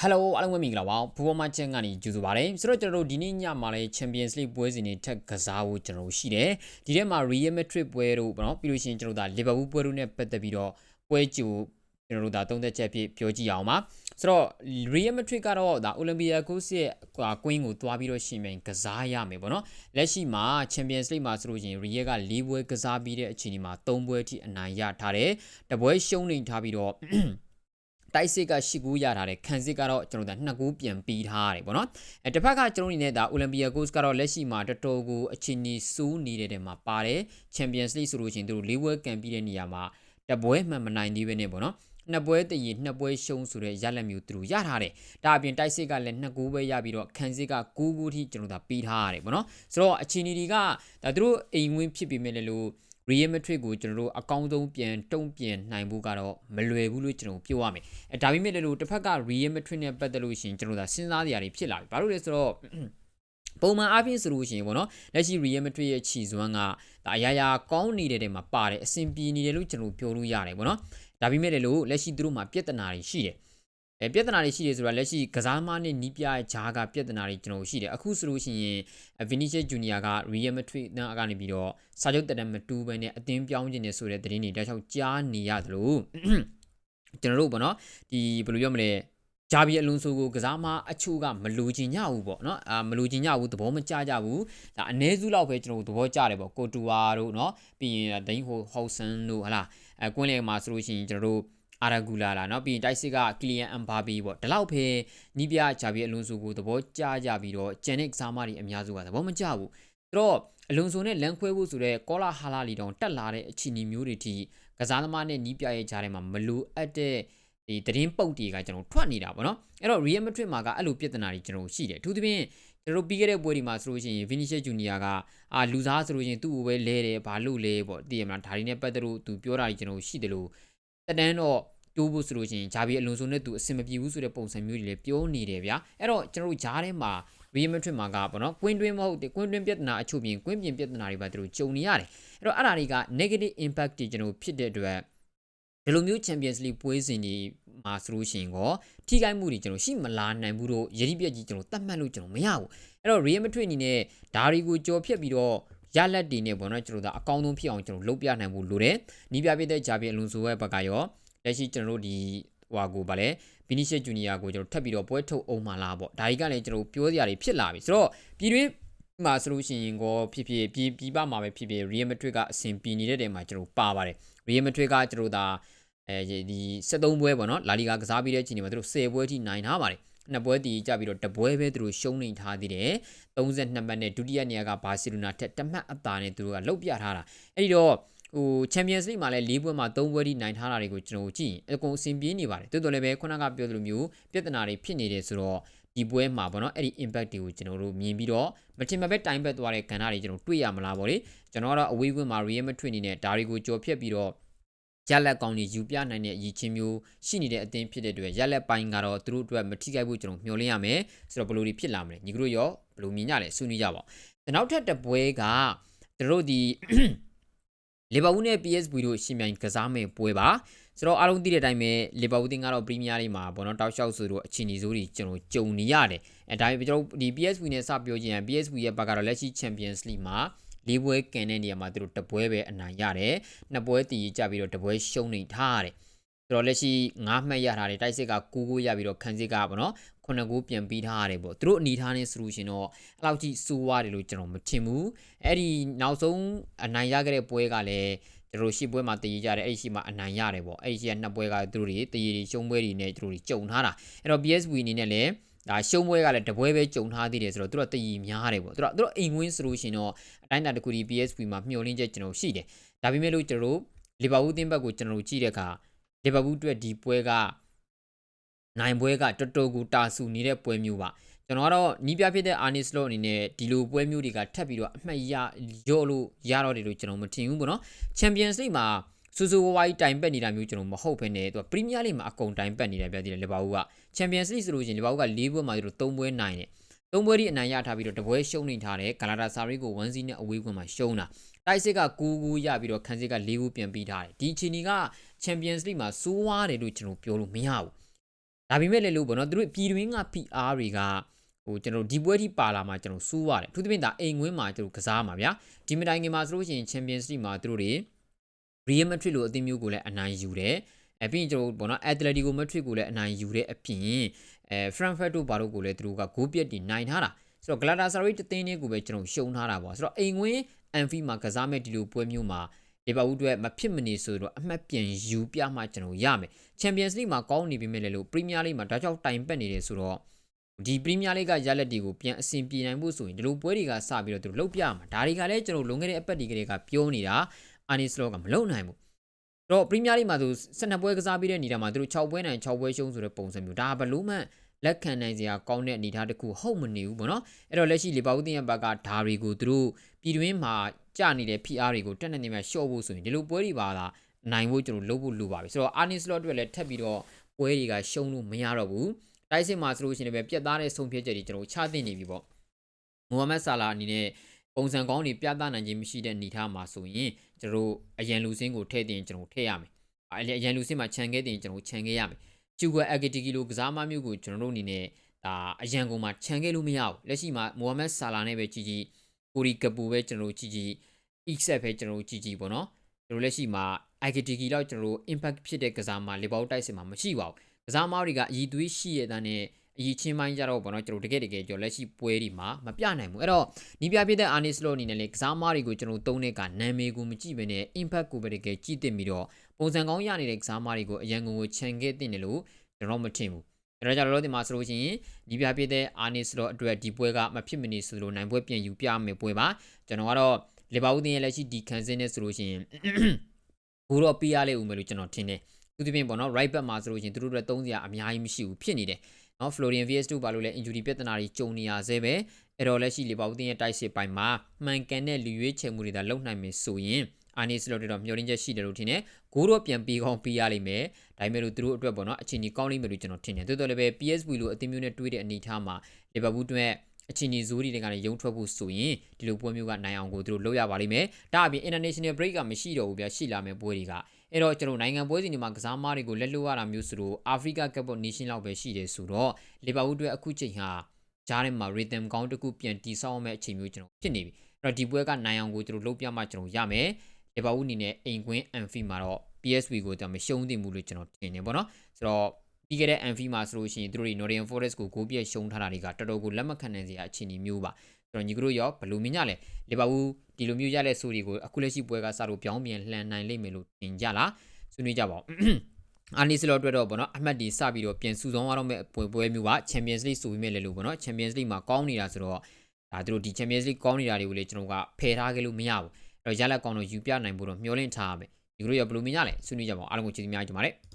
ဟယ်လိုအားလုံးပဲမင်္ဂလာပါဘူပေါ်မှာချင်းကနေကြိုဆိုပါရစေဆိုတော့ကျွန်တော်တို့ဒီနေ့ညမှာလည်း Champions League ပွဲစဉ်တွေထက်ကစားဖို့ကျွန်တော်တို့ရှိတယ်ဒီထဲမှာ Real Madrid ပွဲတို့ဗောနော်ပြီးလို့ရှိရင်ကျွန်တော်တို့ဒါ Liverpool ပွဲတို့နဲ့ပတ်သက်ပြီးတော့ပွဲကြိုကျွန်တော်တို့ဒါသုံးသက်ချက်ပြပြောကြည့်အောင်ပါဆိုတော့ Real Madrid ကတော့ဒါ Olympiacos ရဲ့ကွင်းကိုသွားပြီးတော့ရှင်ပြိုင်ကစားရမယ်ပေါ့နော်လက်ရှိမှာ Champions League မှာဆိုလို့ရှိရင် Real က၄ပွဲကစားပြီးတဲ့အချိန်ဒီမှာ၃ပွဲအထိအနိုင်ရထားတယ်တပွဲရှုံးနေထားပြီးတော့ တိုက်စစ်က၈ကူးရထားတယ်ခံစစ်ကတော့ကျွန်တော်တို့နှစ်ကူးပြန်ပြီးထားရတယ်ပေါ့နော်အဲတစ်ဖက်ကကျွန်တော်အနေနဲ့ဒါ Olympia Goals ကတော့လက်ရှိမှာတော်တော်ကိုအချင်းကြီးစိုးနေတဲ့တဲ့မှာပါတယ် Champions League ဆိုလို့ရှိရင်သူတို့၄ပွဲကန်ပြီးတဲ့နေရာမှာတပွဲမှန်မနိုင်သေးပဲနဲ့ပေါ့နော်နှစ်ပွဲတည်နှစ်ပွဲရှုံးဆိုတဲ့ရလက်မျိုးသူတို့ရထားတယ်ဒါအပြင်တိုက်စစ်ကလည်းနှစ်ကူပဲရပြီးတော့ခံစစ်က9ကူထိကျွန်တော်တို့ပြီးထားရတယ်ပေါ့နော်ဆိုတော့အချင်းကြီးကဒါသူတို့အိမ်ဝင်းဖြစ်ပြီးမဲ့လည်းလို့ Real Madrid ကိုကျွန်တော်တို့အကောင်းဆုံးပြန်တုံ့ပြန်နိုင်ဖို့ကတော့မလွယ်ဘူးလို့ကျွန်တော်ပြောရမယ်အဲဒါပေမဲ့လည်းတစ်ဖက်က Real Madrid နဲ့ပတ်သက်လို့ရှိရင်ကျွန်တော်တို့စဉ်းစားစရာတွေဖြစ်လာပြီဘာလို့လဲဆိုတော့ပုံမှန်အားဖြင့်ဆိုလို့ရှိရင်ပေါ့နော်လက်ရှိ Real Madrid ရဲ့ခြီစွမ်းကဒါအရာရာကောင်းနေတဲ့တဲမှာပါတယ်အဆင်ပြေနေတယ်လို့ကျွန်တော်ပြောလို့ရတယ်ပေါ့နော်ဒါပေမဲ့လည်းလို့လက်ရှိသူတို့မှာပြဿနာတွေရှိတယ် အဲပြဿနာတွေရှိတယ်ဆိုတာလက်ရှိကစားမနဲ့နီးပြရဲ့ဂျားကပြဿနာတွေကျွန်တော်ရှိတယ်အခုဆိုလို့ရှိရင် Vinicius Junior က Real Madrid နာကနေပြီးတော့စာချုပ်တက်တဲ့မတူပဲနဲ့အသင်းပြောင်းခြင်းနေဆိုတဲ့သတင်းတွေတခြားကြားနေရတယ်လို့ကျွန်တော်တို့ပေါ့နော်ဒီဘယ်လိုပြောမလဲဂျာဘီအလွန်ဆိုကိုကစားမအချို့ကမလိုချင်ညဘူးပေါ့နော်အာမလိုချင်ညဘူးသဘောမကျကြဘူးဒါအ ਨੇ စုလောက်ပဲကျွန်တော်တို့သဘောကျတယ်ပေါ့ကိုတူဝါတို့နော်ပြီးရင်ဒိန်းဟိုဟောက်ဆန်တို့ဟလာအဲကွင်းလေမှာဆိုလို့ရှိရင်ကျွန်တော်တို့ အာရာဂူလာလာနော်ပြီးရင်တိုက်စစ်ကကီလီယန်အမ်ဘာဘီပေါ့ဒီလောက်ပဲနီးပြဂျာဗီအလွန်ဆိုကိုသဘောကျကြပြီးတော့ဂျန်နစ်ကစားမတွေအများစုကသဘောမကျဘူးသူတို့အလွန်ဆိုနဲ့လမ်းခွဲဖို့ဆိုတဲ့ကောလာဟာလာလီတောင်တက်လာတဲ့အခြေအနေမျိုးတွေထိကစားသမားနဲ့နီးပြရဲ့ကြားထဲမှာမလိုအပ်တဲ့ဒီသတင်းပုတ်တွေကကျွန်တော်ထွက်နေတာပေါ့နော်အဲ့တော့ Real Madrid မှာကအဲ့လိုပြဿနာတွေကျွန်တော်ရှိတယ်အထူးသဖြင့်ကျွန်တော်ပြီးခဲ့တဲ့ပွဲဒီမှာဆိုလို့ရှိရင် Vinicius Junior ကအာလူစားဆိုလို့ရှိရင်သူ့ကိုပဲလဲတယ်ဘာလို့လဲပေါ့တည်ရမလားဒါတွေနဲ့ပတ်သက်လို့သူပြောတာကြီးကျွန်တော်ရှိတယ်လို့တတန်းတော့ တိုးဖို့ဆိုလို့ရှိရင်ဂျာဘီအလွန်ဆိုနဲ့သူအဆင်မပြေဘူးဆိုတဲ့ပုံစံမျိုးတွေလည်းပြောနေတယ်ဗျာအဲ့တော့ကျွန်တော်တို့ဂျားထဲမှာ Real Madrid မှာကပေါ့နော်ကွင်းတွင်းမဟုတ်ကွင်းတွင်းပြဿနာအချို့ပြင်ကွင်းပြင်ပြဿနာတွေပါသူတို့ကြုံနေရတယ်အဲ့တော့အဲ့ဒါတွေက negative impact တွေကျွန်တော်ဖြစ်တဲ့အတွက်ဒီလိုမျိုး Champions League ပွဲစဉ်တွေမှာဆိုလို့ရှိရင်ကောထိခိုက်မှုတွေကျွန်တော်ရှိမလာနိုင်ဘူးလို့ယတိပြက်ကြီးကျွန်တော်တတ်မှတ်လို့ကျွန်တော်မရဘူးအဲ့တော့ Real Madrid အနေနဲ့ဒါတွေကိုကြော်ဖြတ်ပြီးတော့ရလက်တွေနဲ့ပေါ့နော်ကျွန်တော်တို့အကောင်းဆုံးဖြစ်အောင်ကျွန်တော်လုပ်ပြနိုင်ဖို့လိုတယ်။နီးပြပြတဲ့ဂျာဘီအလွန်ဆိုရဲ့ဘက်ကရော လက်ရှိကျွန်တော်တို့ဒီဟွာကိုဗာလဲဗီနီရှက်ဂျူနီယာကိုကျွန်တော်ထပ်ပြီးတော့ပွဲထုတ်အောင်မှလားပေါ့ဒါကြီးကလည်းကျွန်တော်ပြောစရာတွေဖြစ်လာပြီဆိုတော့ပြည်တွင်းမှာဆိုလို့ရှိရင်ကိုဖြစ်ဖြစ်ပြည်ပြည်ပမှာပဲဖြစ်ဖြစ် Real Madrid ကအဆင်ပြေနေတဲ့တဲမှာကျွန်တော်ပါပါတယ် Real Madrid ကကျွန်တော်ဒါအဲဒီ73ပွဲပေါ့နော်လာလီဂါကစားပြီးတဲ့အချိန်မှာသူတို့10ပွဲထိနိုင်ထားပါတယ်နှစ်ပွဲတည်ကြပြီးတော့တပွဲပဲသူတို့ရှုံးနေထားသေးတယ်32မှတ်နဲ့ဒုတိယနေရာကဘာစီလိုနာထက်တမှတ်အသာနဲ့သူတို့ကလှုပ်ပြထားတာအဲ့ဒီတော့ ဟို Champions League မှာလည်း၄ပွဲမှာ၃ပွဲထိနိုင်ထားတာတွေကိုကျွန်တော်ကြည့်ရင်အကုန်အဆင်ပြေနေပါတယ်တိုးတော်လည်းပဲခုနကပြောသလိုမျိုးပြဿနာတွေဖြစ်နေတယ်ဆိုတော့ဒီပွဲမှာပေါ့နော်အဲ့ဒီ impact တွေကိုကျွန်တော်တို့မြင်ပြီးတော့မထင်မှတ်ပဲတိုင်ဘက်သွားတဲ့ကဏ္ဍတွေကျွန်တော်တွေ့ရမလားပေါ့လေကျွန်တော်ကတော့အဝေးကွင်းမှာ Real Madrid အနေနဲ့ဒါတွေကိုကြော်ဖြတ်ပြီးတော့ရလက်ကောင်းတွေယူပြနိုင်တဲ့အရေးချင်းမျိုးရှိနေတဲ့အသင်းဖြစ်တဲ့အတွက်ရလက်ပိုင်းကတော့သူတို့အတွက်မထိခိုက်ဘူးကျွန်တော်မျှော်လင့်ရမယ်ဆိုတော့ဘယ်လိုတွေဖြစ်လာမလဲညီကတို့ရောဘယ်လိုမြင်ကြလဲဆွေးနွေးကြပါဦးနောက်ထပ်တစ်ပွဲကကျွန်တော်တို့ဒီ လီဗာပူးနဲ့ PSV တို့ရှင်မြိုင်ကစားမဲ့ပွဲပါဆိုတော့အားလုံးသိတဲ့အတိုင်းပဲလီဗာပူးတင်ကတော့ပရီးမီးယားလိမှာဘောနော်တောက်လျှောက်ဆိုတော့အချင်းကြီးစိုးတွေကျွန်တော်ကြုံနေရတယ်အဲဒါပေမဲ့ကျွန်တော်ဒီ PSV နဲ့စပြောချင်ရင် PSV ရဲ့ဘက်ကတော့လက်ရှိ Champions League မှာလေးပွဲကန်တဲ့နေရာမှာသူတို့တပွဲပဲအနိုင်ရတယ်နှစ်ပွဲတည်ကြပြီးတော့တပွဲရှုံးနေထားရတယ် ဆိုတော့လက်ရှိ9မှတ်ရထားတယ်တိုက်စစ်က9ကိုရပြီးတော့ခန်းစစ်ကပေါ့နော်ခုနှစ်ကိုပြန်ပြီးထားရတယ်ပေါ့သူတို့အနေထားနေဆိုလို့ရှင်တော့အဲ့လောက်ကြီးစိုးရတယ်လို့ကျွန်တော်မထင်ဘူးအဲ့ဒီနောက်ဆုံးအနိုင်ရခဲ့တဲ့ပွဲကလည်းသူတို့ရှစ်ပွဲမှာတည်ကြတယ်အဲ့ဒီရှစ်မှာအနိုင်ရတယ်ပေါ့အဲ့ဒီရှစ်ကနှစ်ပွဲကသူတို့တွေတည်ရည်ရှုံးပွဲတွေနဲ့သူတို့တွေကြုံထားတာအဲ့တော့ PSV အနေနဲ့လည်းဒါရှုံးပွဲကလည်းတပွဲပဲကြုံထားသေးတယ်ဆိုတော့သူတို့တည်ရည်များတယ်ပေါ့သူတို့သူတို့အိမ်ဝင်းဆိုလို့ရှင်တော့အတိုင်းအတာတစ်ခုဒီ PSV မှာမျှော်လင့်ချက်ကျွန်တော်ရှိတယ်ဒါပေမဲ့လို့ကျွန်တော်တို့လီဗာပူးအသင်းဘက်ကိုကျွန်တော်တို့ကြည့်တဲ့အခါ လီဗာပူးအတွက်ဒီပွဲကနိုင်ပွဲကတော်တော်ကိုတာဆူနေတဲ့ပွဲမျိုးပါကျွန်တော်ကတော့နီးပြဖြစ်တဲ့အာနီစလော့အနေနဲ့ဒီလိုပွဲမျိုးတွေကထပ်ပြီးတော့အမှတ်ရရော့လို့ရတော့တယ်လို့ကျွန်တော်မထင်ဘူးပေါ့နော်ချန်ပီယံစ်လိမှာစူစူဝါးဝါးတိုင်ပက်နေတာမျိုးကျွန်တော်မဟုတ်ဘဲနဲ့သူကပရီးမီးယားလိမှာအကုန်တိုင်ပက်နေတာပြသေးတယ်လီဗာပူးကချန်ပီယံစ်လိဆိုလို့ရှိရင်လီဗာပူးက၄ပွဲမှာသူတို့၃ပွဲနိုင်တယ် သုံးပွဲထိအနိုင်ရထားပြီးတော့တပွဲရှုံးနေထားတယ်ဂလာတာဆာရီကို1စီနဲ့အဝေးကွင်းမှာရှုံးတာတိုက်စစ်က9ခုရပြီးတော့ခန်းစစ်က4ခုပြန်ပြီးထားတယ်ဒီချီနီကချန်ပီယံစ်လိမှာစိုးဝါးတယ်လို့ကျွန်တော်ပြောလို့မရဘူးဒါပေမဲ့လည်းလို့ပေါ့နော်သူတို့ပြည်တွင်းက PR တွေကဟိုကျွန်တော်တို့ဒီပွဲထိပါလာမှာကျွန်တော်စူးရတယ်သူသဖြင့်ဒါအိမ်ဝင်းမှာကျွန်တော်ကစားမှာဗျာဒီမတိုင်ခင်မှာဆိုလို့ရှိရင် Champions League မှာသူတို့တွေ Real Madrid လိုအသင်းမျိုးကိုလည်းအနိုင်ယူတယ်အပြင်ကျွန်တော်တို့ပေါ့နော် Atletico Madrid ကိုလည်းအနိုင်ယူတဲ့အပြင် အဲ Frankfurt တို့ဘာတို့ကိုလည်းသူတို့ကဂိုးပြက်တီနိုင်ထားတာဆိုတော့ Galatasaray တသင်းလေးကိုပဲကျွန်တော်ရှုံထားတာပေါ့ဆိုတော့အိမ်ဝင်း Anfield မှာကစားမဲ့ဒီလိုပွဲမျိုးမှာလီဗာပူးအတွက်မဖြစ်မနေဆိုတော့အမှတ်ပြန်ယူပြမှကျွန်တော်ရမယ် Champions League မှာကောင်းနေပြီမဲ့လေလို့ Premier League မှာဒါကြောင့်တိုင်ပတ်နေတယ်ဆိုတော့ဒီ Premier League ကရလက်တွေကိုပြန်အဆင်ပြေနိုင်ဖို့ဆိုရင်ဒီလိုပွဲတွေကစပြီးတော့သူတို့လုပ်ပြမှာဒါတွေကလည်းကျွန်တော်လွန်ခဲ့တဲ့အပတ်ဒီကလေးကပြောနေတာအာနီစလောကမလုပ်နိုင်ဘူး တော့ Premier League မှာသူ12ပွဲကစားပြီးတဲ့နေရာမှာသူတို့6ပွဲနိုင်6ပွဲရှုံးဆိုတဲ့ပုံစံမျိုးဒါဘလို့မှလက်ခံနိုင်စရာကောင်းတဲ့အနေအထားတစ်ခုဟုတ်မနေဘူးပေါ့နော်အဲ့တော့လက်ရှိလီဗာပူးတင်ရဲ့ဘက်ကဓာတွေကိုသူတို့ပြည်တွင်းမှာကြာနေတဲ့ PR တွေကိုတက်နေနေမှရှော့ဖို့ဆိုရင်ဒီလိုပွဲတွေပါလာနိုင်ဖို့ကျွန်တော်လုပ်ဖို့လိုပါပြီဆိုတော့အာနီစလော့အတွက်လည်းထပ်ပြီးတော့ပွဲတွေကရှုံးလို့မရတော့ဘူးတိုက်စစ်မှာဆိုလို့ရှိရင်လည်းပြက်သားတဲ့ဆုံးဖြတ်ချက်တွေကျွန်တော်ချသိနေပြီပေါ့မိုဟာမက်ဆာလာအနေနဲ့ ပုံစံကောင်းတွေပြသနိုင်ခြင်းမရှိတဲ့အနေအထားမှာဆိုရင်ကျွန်တော်အရန်လူစင်းကိုထည့်တင်ကျွန်တော်ထည့်ရမယ်အရန်လူစင်းမှာခြံခဲ့တင်ကျွန်တော်ခြံခဲ့ရမယ်ကျူကွယ်အဂတီကီလိုကစားမမျိုးကိုကျွန်တော်တို့အနေနဲ့ဒါအရန်ကုန်မှာခြံခဲ့လို့မရဘူးလက်ရှိမှာမိုဟာမက်ဆာလာနဲ့ပဲကြီးကြီးကိုရီကပူပဲကျွန်တော်ကြီးကြီး except ပဲကျွန်တော်ကြီးကြီးပေါ့နော်ကျွန်တော်လက်ရှိမှာ IKTK တော့ကျွန်တော် impact ဖြစ်တဲ့ကစားမလေပေါတိုက်စင်မှာမရှိပါဘူးကစားမတွေကအည်သွေးရှိရတဲ့နဲ့ အည်ချင်းပိုင်းကြတော့ပေါ့နော်ကျွန်တော်တကယ်တကယ်ကြော်လက်ရှိပွဲဒီမှာမပြနိုင်ဘူးအဲ့တော့နီးပြပြတဲ့ Arnis Law အနေနဲ့လေကစားမတွေကိုကျွန်တော်သုံးတဲ့ကနာမည်ကိုမကြည့်ဘဲနဲ့ impact ကိုပဲတကယ်ကြည့်တင်ပြီးတော့ပုံစံကောင်းရနေတဲ့ကစားမတွေကိုအရန်ကုန်ကိုခြံခဲ့တင်တယ်လို့ကျွန်တော်မထင်ဘူးအဲ့တော့ကြတော့ဒီမှာဆိုလို့ရှိရင်ဒီပြပြတဲ့ Arnis Law အတွက်ဒီပွဲကမဖြစ်မနေဆိုလို့နိုင်ပွဲပြန်ယူပြမယ်ပွဲပါကျွန်တော်ကတော့လီဗာပူးတင်ရဲ့လက်ရှိဒီခံစင်းနဲ့ဆိုလို့ရှိရင်ဘူတော့ပြရလိမ့်ဦးမယ်လို့ကျွန်တော်ထင်တယ်သူသဖြင့်ပေါ့နော် right back မှာဆိုလို့ရှိရင်သူတို့တို့သုံးစရာအများကြီးမရှိဘူးဖြစ်နေတယ် နော် Florian Viegas တို့ဘာလို့လဲ injury ပြဿနာတွေကြုံနေရသေးပဲအဲ့တော့လက်ရှိလီဗာပူးတင်ရဲ့တိုက်စစ်ပိုင်းမှာမှန်ကန်တဲ့လူရွေးချယ်မှုတွေဒါလုံနိုင်မယ်ဆိုရင်အာနီစလော့တော့မျောရင်းချက်ရှိတယ်လို့ထင်တယ်။ဂိုးတော့ပြန်ပြီးကောင်းပြီးရလိမ့်မယ်။ဒါပေမဲ့လို့သူတို့အတွက်ပေါ့နော်အချိန်ကြီးကောင်းလိမ့်မယ်လို့ကျွန်တော်ထင်တယ်။တိုးတော်လည်းပဲ PSV လို့အသင်းမျိုးနဲ့တွေးတဲ့အနေအထားမှာလီဗာပူးအတွက်အချင်းကြီးဇိုးတွေကနေရုံထွက်ဖို့ဆိုရင်ဒီလိုပွဲမျိုးကနိုင်အောင်ကိုသူတို့လုပ်ရပါလိမ့်မယ်။ဒါအပြင် international break ကမရှိတော့ဘူးဗျာရှိလာမယ့်ပွဲတွေက အဲ့တော့ကျွန်တော်နိုင်ငံပွဲစဉ်တွေမှာကစားမားတွေကိုလက်လွတ်ရတာမျိုးဆိုတော့အာဖရိကကပ်ပေါ့နေရှင်လောက်ပဲရှိတယ်ဆိုတော့လီဗာပူးအတွက်အခုချိန်ဟာဂျားထဲမှာ rhythm ကောင်းတစ်ခုပြန်တီဆောက်အောင်မဲ့အချိန်မျိုးကျွန်တော်ဖြစ်နေပြီ။အဲ့တော့ဒီပွဲကနိုင်အောင်ကိုကျွန်တော်လုပ်ပြမှကျွန်တော်ရမယ်။လီဗာပူးအနေနဲ့အိမ်ကွင်း Anfield မှာတော့ PSV ကိုတော့မရှုံးသင့်ဘူးလို့ကျွန်တော်ထင်နေပေါ့နော်။ဆိုတော့ပြီးခဲ့တဲ့ Anfield မှာဆိုလို့ရှိရင်သူတို့တွေ Nottingham Forest ကိုဂိုးပြည့်ရှုံးထားတာတွေကတော်တော်ကိုလက်မခံနိုင်စရာအခြေအနေမျိုးပါ။ ဆိုတော့ညီကတို့ရောဘယ်လိုမြင်ကြလဲ။လီဗာပူးဒီလိုမျိုးရတဲ့ဆိုတွေကိုအခုလက်ရှိပွဲကစလို့ပြောင်းပြန်လှန်နိုင်လိမ့်မယ်လို့ထင်ကြလား။ဆွေးနွေးကြပါဦး။အာနီစလော့အတွက်တော့ဗောနော်အမှတ်ဒီစပြီးတော့ပြန်စုဆောင်ရတော့မဲ့ပွဲပွဲမျိုးပါ Champions League ဆိုပြီးမဲ့လေလို့ဗောနော် Champions League မှာကောင်းနေတာဆိုတော့ဒါတို့ဒီ Champions League ကောင်းနေတာတွေကိုလေကျွန်တော်ကဖယ်ထားခဲ့လို့မရဘူးအဲ့တော့ရလက်ကောင်းတော့ယူပြနိုင်ဖို့တော့မျှော်လင့်ထားရမယ်ဒီလိုရဘယ်လိုမြင်ကြလဲဆွေးနွေးကြပါဦးအားလုံးကိုကျေးဇူးများကြပါတယ်